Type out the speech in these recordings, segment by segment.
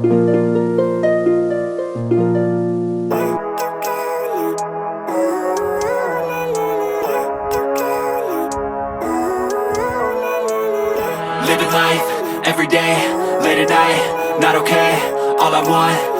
Living life every day, late at night, not okay. All I want,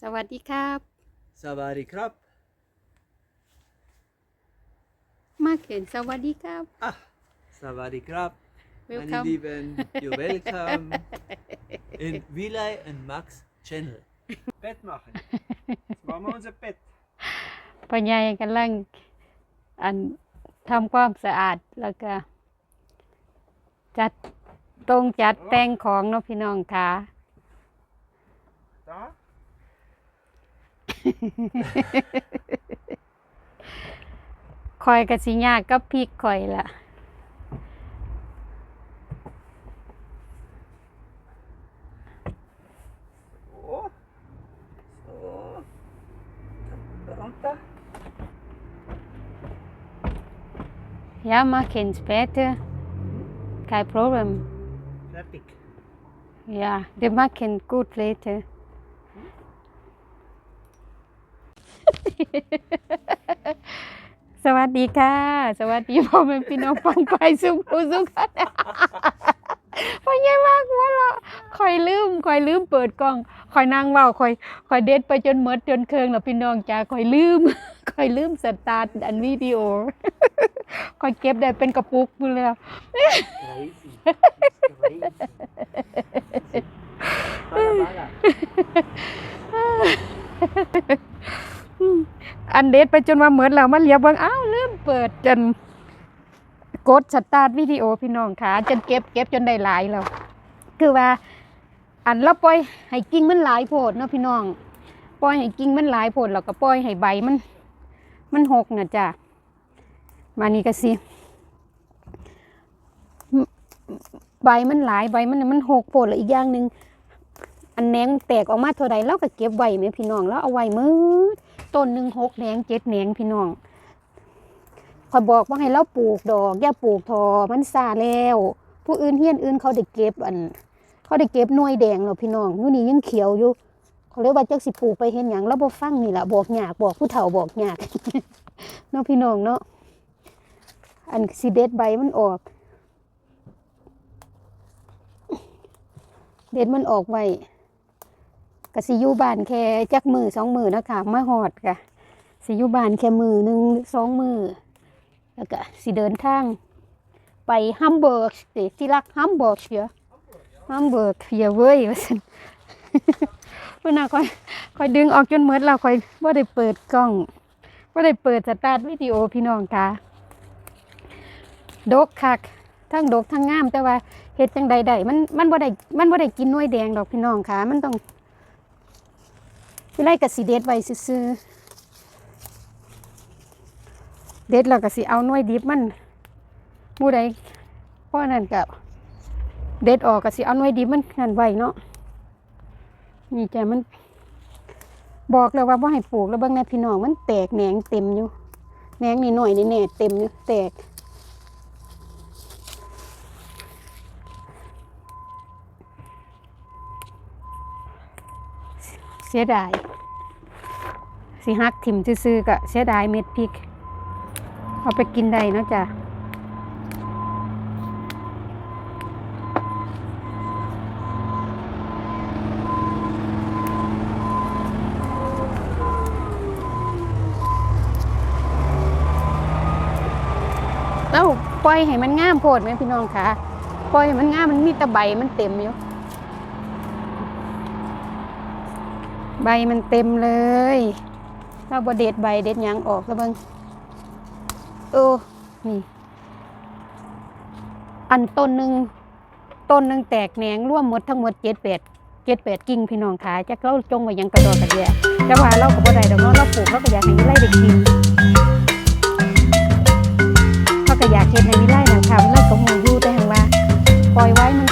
สวัสดีครับ สวัสดีครับ มาเขินสวัสดีครับ อะ สวัสดีครับ meine Welcome Lieben you're welcome in Wilay and Max Channel Bett machen das machen wir unser Bett พ่อใหญ่กำลังอันทำความสะอาดแล้วก็จัด ตรงจัดแต่งของเนาะพี่น้องค่ะ da คอยกะสิยากกับพริกคอยล่ะ so so runter Ja, machen später. Kein Problem. Fertig Ja, wir machen gut later. สวัสดีค่ะ สวัสดีพ่อแม่พี่น้องฟังไปสุขผู้สุขกันพ่อใหญ่มากหัวเราะคอยลืมคอยลืมเปิดกล้องคอยนั่งเว้าคอยคอยเด็ดไปจนหมดจนเคืองแล้วพี่น้องจ้าคอยลืมคอยลืมสตาร์ทอันวิดีโอคอยเก็บได้เป็นกระปุกหมดแล้ว อันเด็ดไปจนว่าเหมือนแล้วมาเลียบเบิ่งอ้าวลืมเปิดจนกดสตาร์ทวิดีโอพี่น้องค่ะจนเก็บเก็บจนได้หลายแล้วคือว่า อันเราปล่อยให้กิ่งมันหลายโพดเนาะพี่น้องปล่อยให้กิ่งมันหลายโพดแล้วก็ปล่อยให้ใบมัน มันหกน่ะจ้ะมานี่ก็สิ ใบมันหลายใบมันมันหกโพดแล้วอีกอย่างหนึ่งอันแหนงแตกออกมาเท่าใดเราก็เก็บไว้แม่พี่น้องแล้วเอาไว้มืดต้นหนึ่งหกแหนงเจ็ดแหนงพี่น้องคอยบอกว่าให้เราปลูกดอกอย่าปลูกทอมันซาแล้ว ผู้อื่นเฮียนอื่นเขาได้เก็บอัน เขาได้เก็บหน่วยแดงแล้วพี่น้องนู่นนี่ยังเขียวอยู่เขาเรียกว่าจักสิปลูกไปเห็นอย่างแล้วบ่ฟังนี่แหละบอกหยากบอกผู้เฒ่าบอกหยากเนาะพี่น้องเนาะอันสิเด็ดใบมันออก เด็ดมันออกไว้กสิยูบานแค่จักมือสองมือนะคะมาหอดค่ะสิยูบานแค่มือหนึ่งสองมือแล้วก็สิเดินทาง ไปฮัมเบิร์กสิที่รักฮัมเบิร์กเชียฮัมเบิร์กเฮียเว้ยว่าสันเพื่อนน่ะคอยคอยดึงออกจนเมดเราคอยว่าได้เปิดกล้องว่าได้เปิดสตาร์ทวิดีโอพี่น้องค่ะดกคักทั้งดกทั้งงามแต่ว่า เฮ็ดจังใดได้มันมันบ่ได้มันบ่ได้กินน่วยแดงดอกพี่น้องค่ะ มันต้องวิไลกับสีเด็ดไว้ซื่อเด็ดแล้วก็สิเอาหน่วยดิบมันหมู่ใดเพราะนั่นก็เด็ดออกก็สิเอาหน่วยดิบมันนั่นไว้เนาะนี่จ้ะมัน บอกแล้วว่าบ่ให้ปลูกแล้วเบิ่งนะพี่น้องมันแตกแหนงเต็มอยู่แหนงนี่หน่อยนี่แน่เต็มอยู่แตก เสียดาย สิฮักถิ่มซื่อๆก็เสียดายเม็ดพริก เอาไปกินได้เนาะจ้ะแล้วปล่อยให้มันงามโพดไหมพี่น้องคะปล่อยให้มันงามมันมีตะใบมันเต็มอยู่ ใบมันเต็มเลยถ้าบดเด็ดใบเด็ดยังออกแล้วเบิงเออนี่ อันต้นหนึ่งต้นหนึ่งแตกแหนงร่วมหมดทั้งหมดเจ็ดแปดเจ็ดแปดกิ่งพี่น้องขาจักเราจงไว้ยังกระดอกกระเดียแต่ว่าเราก็บ่ได้ดอกเนาะเราปลูกเราก็อยากให้วิไลได้กินเขาก็อยากเฮ็ดให้วิไลนะค่ะวิไลก็หูอยู่แต่หังว่าปล่อยไว้มัน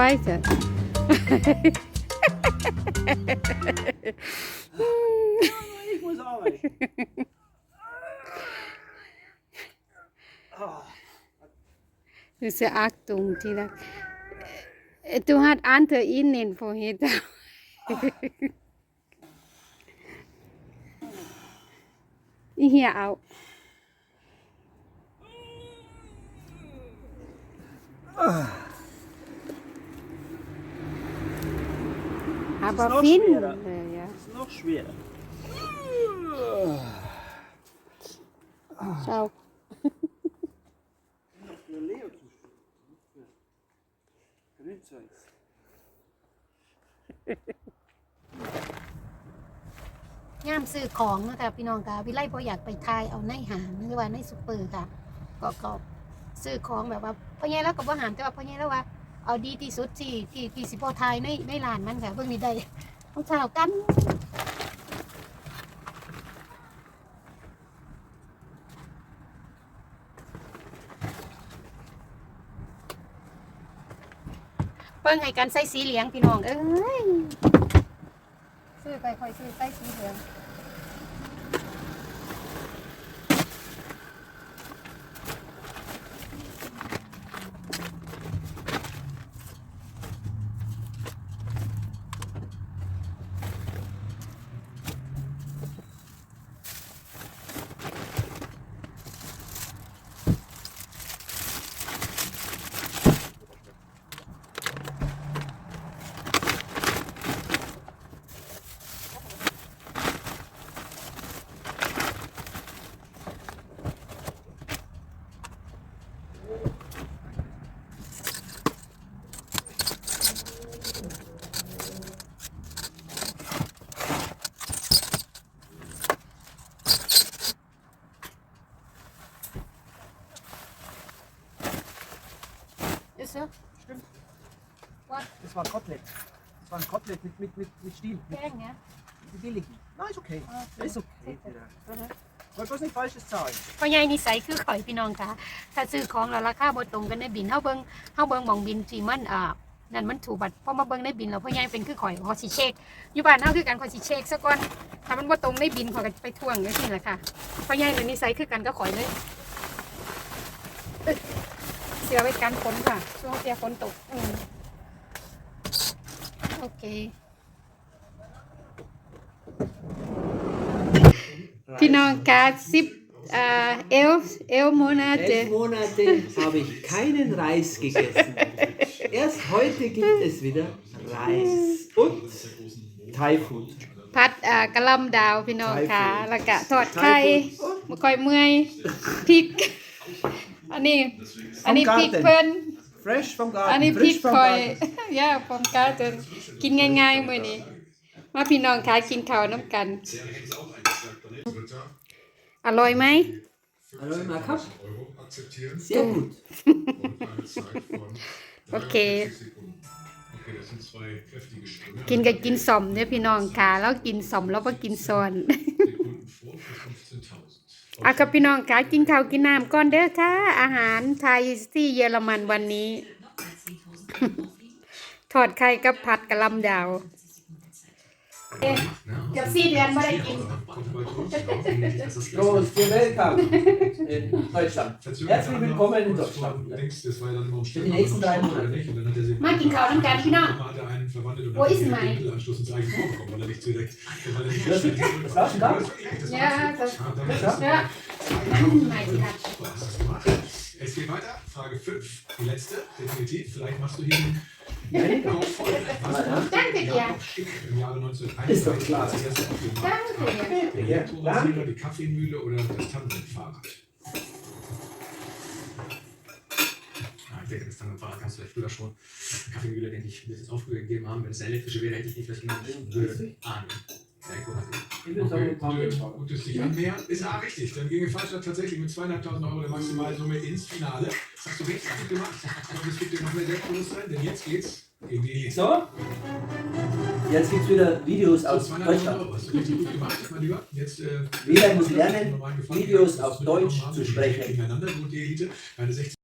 bijten. Ik dus moest alweer. Diese Achtung, Tina. Du hast andere innen vorher da. Hier auch. Ah. Aber noch Finn, schwerer. äh, ja. ist noch schwerer. Schau. Für Leo zu spielen. Für Grünzeugs. ย่ามซื้อของนะคะพี่น้องค่ะวิไลพออยากไปทายเอาในหางหรือว่าในซุปเปอร์ค่ะก็ก็ซื้อของแบบว่าพ่อใหญ่แล้วก็บ่หามแต่ว่าพ่อใหญ่แล้วว่า เอาดีที่สุดที่ที่ที่สิบ่ทายในในร้านมันค่ะเบิ่งนี่ได้รองเท้ากันเบิ่งให้กันใส่สีเหลืองพี่น้องเอ้ยซื้อไปค่อยซื้อใส่สีเหลือง mit, mit, mit, mit Stiel. Mit, Gern, ja. mit billigen. Nein, ist okay. Okay. Ist okay. Peter. Mhm. Wollt bloß nicht Falsches zahlen. พ่อใหญ่นิสัยคือข่อยพี่น้องค่ะ ถ้าซื้อของแล้วราคาบ่ตรงกันในบินเฮาเบิ่งเฮาเบิ่งหมองบินที่มันอ่านั่นมันถูกบัตรพอมาเบิ่งในบินแล้วพ่อใหญ่เป็นคือข่อยขอสิเช็คอยู่บ้านเฮาคือกันขอสิเช็คซะก่อนถ้ามันบ่ตรงในบินข่อยก็ไปทวงจังซี่แหละค่ะพ่อใหญ่เป็นนิสัยคือกันก็ข่อยเลยอึ๊ะเสียไว้กันฝนค่ะ ช่วงเสียฝนตกอืม โอเคพี่น้องค่ะสิบอ่าเอลเอลโมนาเจ Elf Monate habe ich keinen Reis gegessen. Erst heute gibt es wieder Reis und Thai Food. พัดอ่ากะหลำดาวพี่น้องค่ะแล้วก็ทอดไข่มะคอยเมื่อยพริก อันนี้ อันนี้พริกเพิ่น Fresh vom อัน Garten. นี้พริก Frisch vom คอย Garten. ย่าพร้อม กาจนกินง่ายๆมื้อนี้ มาพี่น้องค่ะกินข้าวน้ำกัน อร่อยไหม Hallo, Markup. Euro akzeptieren. Sehr gut. Und eine Zeit von Okay. 30 Sekunden. Okay, das sind zwei kräftige Sprünge. กินกับกินสมเนี่ยพี่น้องค่ะ แล้วกินสมแล้วก็กินซอน Sekunden vor für 15.000. อะครับพี่น้องค่ะกินข้าวกินน้ำก่อนเด้อค่ะ อาหารไทยที่เยอรมันวันนี้ ทอดไข่กับผัดกะหล่ำดาวเกือบสี่เดือนไม่ได้กิน Groß, welcome in Deutschland. Herzlich willkommen in Deutschland. Das war ja dann immer Für die nächsten drei Monate. Oder nicht? Und dann hat er sie มากินข้าวน้ำกันพี่น้อง hat er einen verwandelt und Wo hat ist den mein? Mittelanschluss ins eigene Tor bekommen, weil er nicht direkt, weil er nicht Das, das war's schon da? Das Ja, war's. das- Ah, dann- Ja. เด้อไม่สิค่ะ Super, hast du das gemacht. Es geht weiter. Frage 5, die letzte, definitiv. Vielleicht machst du hier den Kauf voll. Was Danke dir. Jakob Schick im Jahre 1931 Ist doch klar. Danke? Der Ja, Elektrorasierer, die Kaffeemühle oder das Tandemfahrrad? Ja, ich denke, das Tandemfahrrad kannst du vielleicht früher schon. Kaffeemühle, denke ich, wird es auch früher gegeben haben. Wenn es eine elektrische wäre, hätte ich die vielleicht ahnen. Elektrorasierer. Ich würde sagen, Okay, wir gute, gutes dich annähern. Ist A richtig. Dann ging Falstadt tatsächlich mit 2.500 Euro der Maximalsumme ins Finale. Hast du richtig gut gemacht. Und es gibt dir noch mehr Selbstbewusstsein, denn jetzt geht's gegen die. So, jetzt gibt es wieder Videos aus 200 Deutschland. Euro. Hast du richtig gut gemacht, mein Lieber. Jetzt, äh, Jeder muss lernen. Videos auf Deutsch zu sprechen. Gegeneinander, gut, die Elite. Eine 16